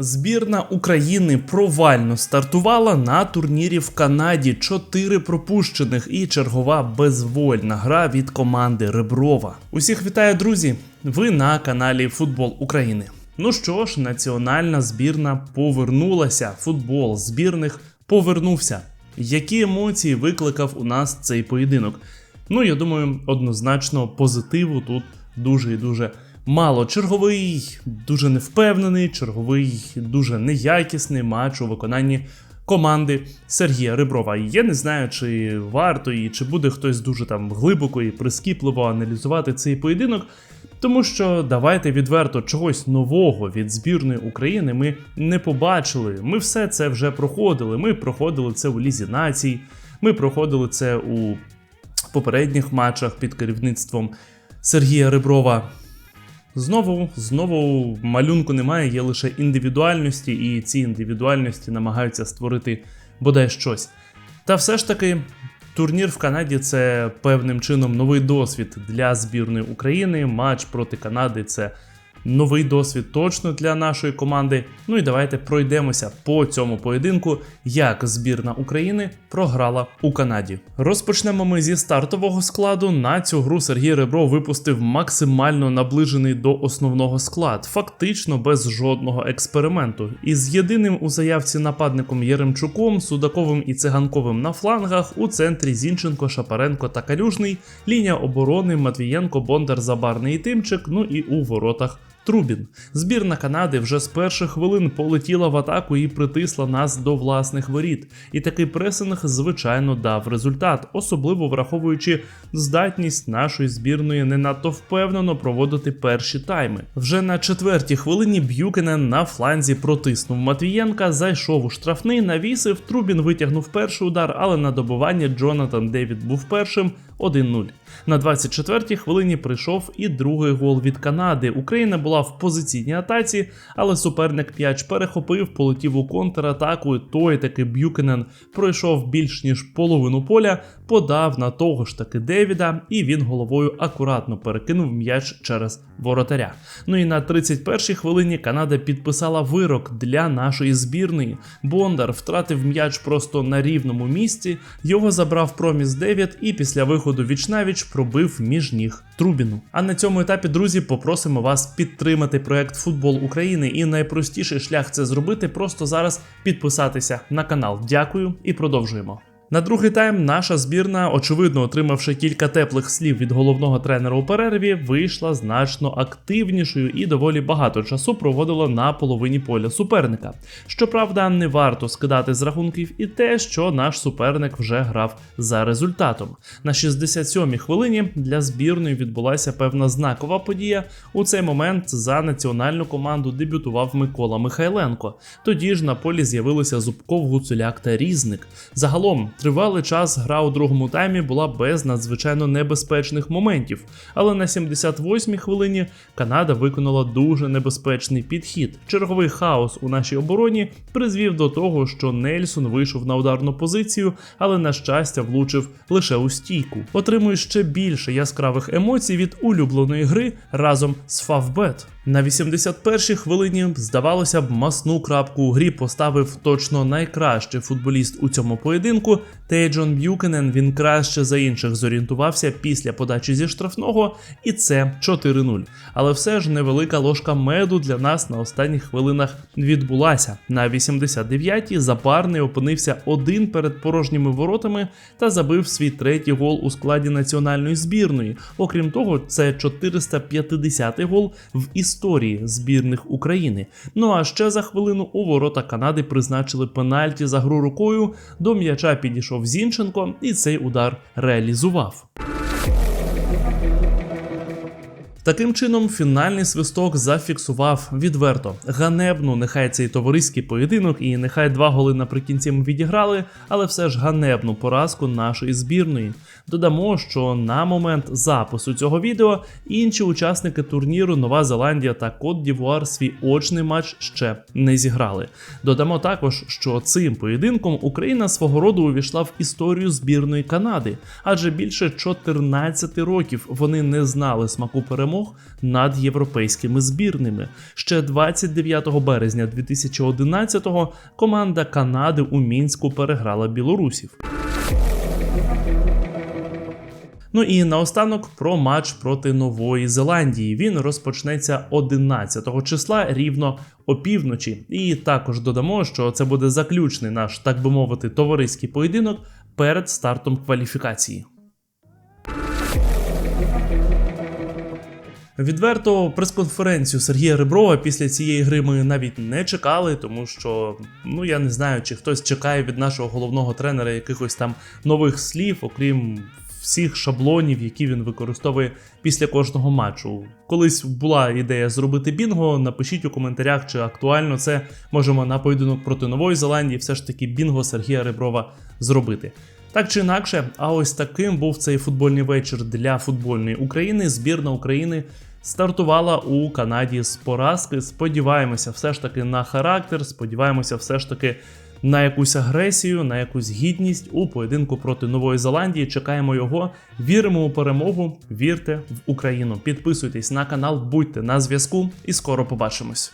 Збірна України провально стартувала на турнірі в Канаді. Чотири пропущених і чергова безвольна гра від команди Реброва. Усіх вітаю, друзі! Ви на каналі Футбол України. Ну що ж, національна збірна повернулася. Футбол збірних повернувся. Які емоції викликав у нас цей поєдинок? Ну, я думаю, однозначно позитиву тут дуже і дуже мало. Черговий дуже невпевнений, черговий дуже неякісний матч у виконанні команди Сергія Реброва. І я не знаю, чи варто і чи буде хтось дуже там глибоко і прискіпливо аналізувати цей поєдинок. Тому що давайте відверто чогось нового від збірної України ми не побачили. Ми все це вже проходили. Ми проходили це у Лізі націй, ми проходили це у попередніх матчах під керівництвом Сергія Реброва. Знову, знову малюнку немає, є лише індивідуальності, і ці індивідуальності намагаються створити бодай щось. Та все ж таки, турнір в Канаді це певним чином новий досвід для збірної України. Матч проти Канади це новий досвід точно для нашої команди. Ну і давайте пройдемося по цьому поєдинку, як збірна України програла у Канаді. Розпочнемо ми зі стартового складу. На цю гру Сергій Ребров випустив максимально наближений до основного склад, фактично без жодного експерименту. Із єдиним у заявці нападником Єремчуком, Судаковим і Циганковим на флангах, у центрі Зінченко, Шапаренко та Калюжний, лінія оборони Матвієнко, Бондар, Забарний і Тимчик, ну і у воротах. Трубін. Збірна Канади вже з перших хвилин полетіла в атаку і притисла нас до власних воріт. І такий пресинг, звичайно, дав результат, особливо враховуючи здатність нашої збірної не надто впевнено проводити перші тайми. Вже на четвертій хвилині Б'юкенен на фланзі протиснув Матвієнка, зайшов у штрафний, навісив. Трубін витягнув перший удар, але на добування Джонатан Девід був першим. 1-0. На 24-й хвилині прийшов і другий гол від Канади. Україна була в позиційній атаці, але суперник п'яч перехопив, полетів у контратаку. і Той таки Б'юкенен пройшов більш ніж половину поля, подав на того ж таки Девіда, і він головою акуратно перекинув м'яч через воротаря. Ну і на 31-й хвилині Канада підписала вирок для нашої збірної. Бондар втратив м'яч просто на рівному місці. Його забрав проміс Девід і після виходу вічнавіч пробив між ніг Трубіну. А на цьому етапі, друзі, попросимо вас підтримати проект Футбол України. І найпростіший шлях це зробити просто зараз підписатися на канал. Дякую і продовжуємо. На другий тайм наша збірна, очевидно, отримавши кілька теплих слів від головного тренера у перерві, вийшла значно активнішою і доволі багато часу проводила на половині поля суперника. Щоправда, не варто скидати з рахунків і те, що наш суперник вже грав за результатом. На 67-й хвилині для збірної відбулася певна знакова подія. У цей момент за національну команду дебютував Микола Михайленко. Тоді ж на полі з'явилися Зубков, Гуцуляк та Різник. Загалом. Тривалий час гра у другому таймі була без надзвичайно небезпечних моментів, але на 78-й хвилині Канада виконала дуже небезпечний підхід. Черговий хаос у нашій обороні призвів до того, що Нельсон вийшов на ударну позицію, але на щастя влучив лише у стійку. Отримує ще більше яскравих емоцій від улюбленої гри разом з Фавбет. На 81-й хвилині, здавалося б, масну крапку у грі поставив точно найкращий футболіст у цьому поєдинку. Тейджон Б'юкенен він краще за інших зорієнтувався після подачі зі штрафного, і це 4-0. Але все ж невелика ложка меду для нас на останніх хвилинах відбулася. На 89-й запарний опинився один перед порожніми воротами та забив свій третій гол у складі національної збірної. Окрім того, це 450-й гол в історії збірних України. Ну а ще за хвилину у ворота Канади призначили пенальті за гру рукою. До м'яча підійшов Зінченко і цей удар реалізував. Таким чином, фінальний свисток зафіксував відверто ганебну, нехай цей товариський поєдинок, і нехай два голи наприкінці ми відіграли, але все ж ганебну поразку нашої збірної. Додамо, що на момент запису цього відео інші учасники турніру Нова Зеландія та Кот Дівуар свій очний матч ще не зіграли. Додамо також, що цим поєдинком Україна свого роду увійшла в історію збірної Канади, адже більше 14 років вони не знали смаку перемоги перемог над європейськими збірними. Ще 29 березня 2011-го команда Канади у мінську переграла білорусів. Ну і наостанок про матч проти Нової Зеландії. Він розпочнеться 11 числа рівно опівночі. І також додамо, що це буде заключний наш, так би мовити, товариський поєдинок перед стартом кваліфікації. Відверто прес-конференцію Сергія Реброва після цієї гри ми навіть не чекали, тому що ну я не знаю, чи хтось чекає від нашого головного тренера якихось там нових слів, окрім всіх шаблонів, які він використовує після кожного матчу. Колись була ідея зробити бінго. Напишіть у коментарях, чи актуально це можемо на поєдинок проти Нової Зеландії, все ж таки бінго Сергія Реброва зробити. Так чи інакше, а ось таким був цей футбольний вечір для футбольної України. Збірна України стартувала у Канаді з поразки. Сподіваємося, все ж таки на характер. Сподіваємося, все ж таки на якусь агресію, на якусь гідність у поєдинку проти Нової Зеландії. Чекаємо його. Віримо у перемогу. Вірте в Україну. Підписуйтесь на канал, будьте на зв'язку і скоро побачимось.